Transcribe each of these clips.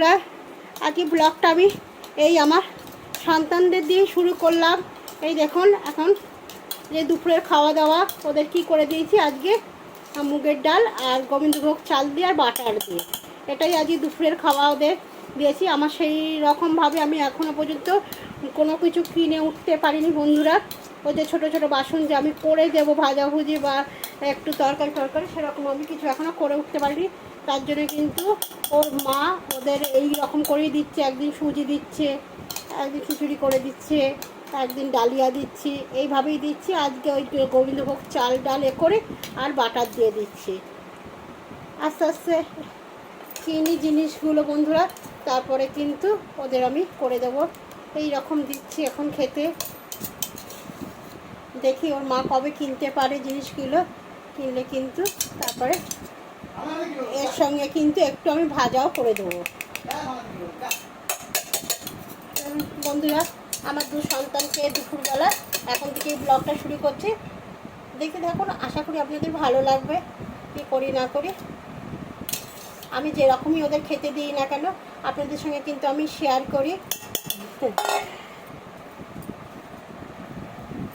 বন্ধুরা আজকে ব্লগটা আমি এই আমার সন্তানদের দিয়ে শুরু করলাম। এই দেখুন, এখন যে দুপুরের খাওয়া দাওয়া ওদের কি করে দিয়েছি আজকে? মুগের ডাল আর গোবিন্দভোগ চাল দিয়ে আর বাটার দিয়ে। এটাই আজকে দুপুরের খাওয়া ওদের দিয়েছি। আমার সেই রকমভাবে আমি এখনও পর্যন্ত কোনো কিছু কিনে উঠতে পারিনি বন্ধুরা। ওদের ছোটো ছোটো বাসন যে আমি করে দেবো ভাজাভুজি বা একটু তরকারি তরকারি সেরকম আমি কিছু এখনও করে উঠতে পারিনি। তার জন্য কিন্তু ওর মা ওদের এই রকম করেই দিচ্ছে। একদিন সুজি দিচ্ছে, একদিন খিচুড়ি করে দিচ্ছে, একদিন ডালিয়া দিচ্ছি। এইভাবেই দিচ্ছি। আজকে ওই গোবিন্দভোগ চাল ডাল এ করে আর বাটার দিয়ে দিচ্ছি। আস্তে আস্তে চিনি জিনিসগুলো বন্ধুরা, তারপরে কিন্তু ওদের আমি করে দেবো। এই রকম দিচ্ছি এখন খেতে। দেখি ওর মা কবে কিনতে পারে জিনিসগুলো। কিনলে কিন্তু তারপরে এর সঙ্গে কিন্তু একটু আমি ভাজাও করে দেবো। বন্ধুরা, আমার দু সন্তানকে দুপুরবেলা এখন থেকে ব্লগটা শুরু করছি। দেখতে দেখুন আশা করি আপনাদের ভালো লাগবে, কী করি না করি। আমি যেরকমই ওদের খেতে দিই না কেন, আপনাদের সঙ্গে কিন্তু আমি শেয়ার করি।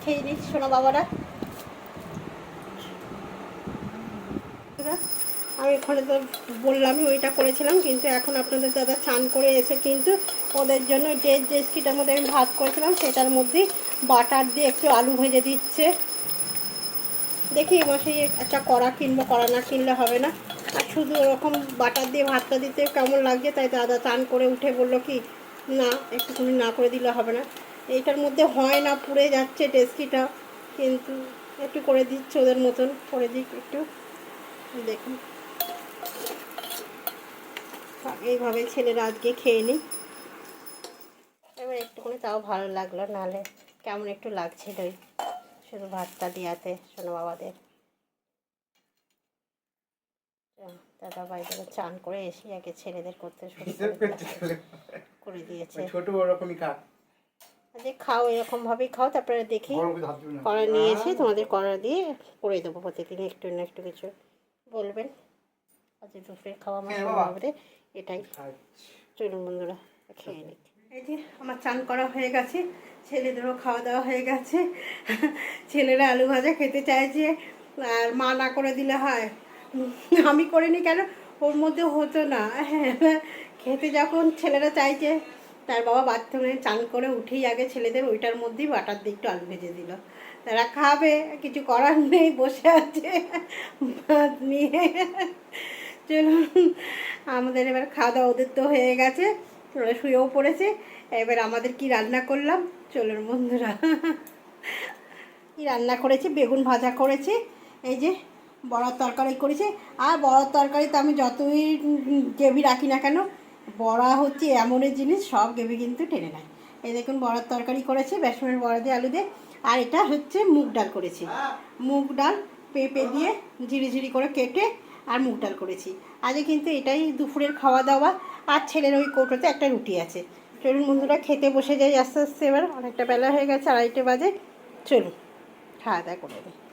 খেয়ে নিই শোনো বাবারা। আমি এখানে তো বললামই ওইটা করেছিলাম, কিন্তু এখন আপনাদের দাদা চান করে এসে কিন্তু ওদের জন্য যে রেসিপিটার মধ্যে আমি ভাত করেছিলাম, সেটার মধ্যে বাটার দিয়ে একটু আলু ভেজে দিচ্ছে। দেখি মাসে একটা কড়া কিনবো, কড়া না কিনলে হবে না। আর শুধু ওরকম বাটার দিয়ে ভাতটা দিতে কেমন লাগছে, তাই দাদা চান করে উঠে বলল কি, না, একটুখানি না করে দিলে হবে না। এইটার মধ্যে হয় না, পুড়ে যাচ্ছে টেস্কিটা কিন্তু একটু করে দিচ্ছে ওদের মতন, করে দিক একটু। দেখুন এইভাবে ছেলেরা আজকে খেয়ে নিই এবার একটুখানি তাও ভালো লাগল নাহলে কেমন একটু লাগছিল শুধু ভাতটা দিয়াতে শোনো বাবাদের। দাদা বাড়িতে চান করে এসে আগে ছেলেদের করতে শুরু করে করে। দিয়েছে। ছোট ওরকমই কাজ। যে খাও এরকম ভাবেই খাও তারপরে দেখি। বড় করে না? কড়া নিয়ে এসে তোমাদের কড়া দিয়ে করে দেবো প্রতিদিন একটু না একটু কিছু। বলবেন। আজকে দুপুরের খাওয়া আমার হ্যাঁ, হবে। এটাই। আচ্ছা। চলুন বন্ধুরা খেয়ে নিই। এই যে আমার চান করা হয়ে গেছে ছেলেদেরও খাওয়া দাওয়া হয়ে গেছে। ছেলেরা আলু ভাজা খেতে চাইছে আর মা না করে দিলে হয়। আমি করিনি কেন? ওর মধ্যে হতো না। খেতে যখন ছেলেরা চাইছে তার বাবা বাথরুমে চান করে উঠেই আগে ছেলেদের ওইটার মধ্যেই বাটার দিয়ে একটু আলু ভেজে দিল। তারা খাবে কিছু করার নেই বসে আছে। ভাত নিয়ে। চলুন, আমাদের এবার খাওয়া দাওয়া ওদের তো হয়ে গেছে, ওরা শুয়েও পড়েছে, এবার আমাদের কি রান্না করলাম? চলুন বন্ধুরা, কি রান্না করেছি? বেগুন ভাজা করেছি, এই যে বড়ার তরকারি করেছি, আর বড়ার তরকারিতে আমি যতই গ্রেভি রাখি না কেন, বড়া হচ্ছে এমনই জিনিস, সব গ্রেভি কিন্তু টেনে নেয়। এই দেখুন, বড়ার তরকারি করেছি, বেসনের বড়া দিয়ে আলু দিয়ে, আর এটা হচ্ছে মুগ ডাল করেছি। মুগ ডাল পেঁপে দিয়ে ঝিরি ঝিরি করে কেটে আর মুগ ডাল করেছি। আজকে কিন্তু এটাই দুপুরের খাওয়া দাওয়া আর ছেলের ওই কৌটোতে একটা রুটি আছে। চলুন বন্ধুরা, খেতে বসে যাই আস্তে আস্তে এবার। অনেকটা বেলা হয়ে গেছে, আড়াইটে বাজে। চলুন খাওয়া দাওয়া করে দিই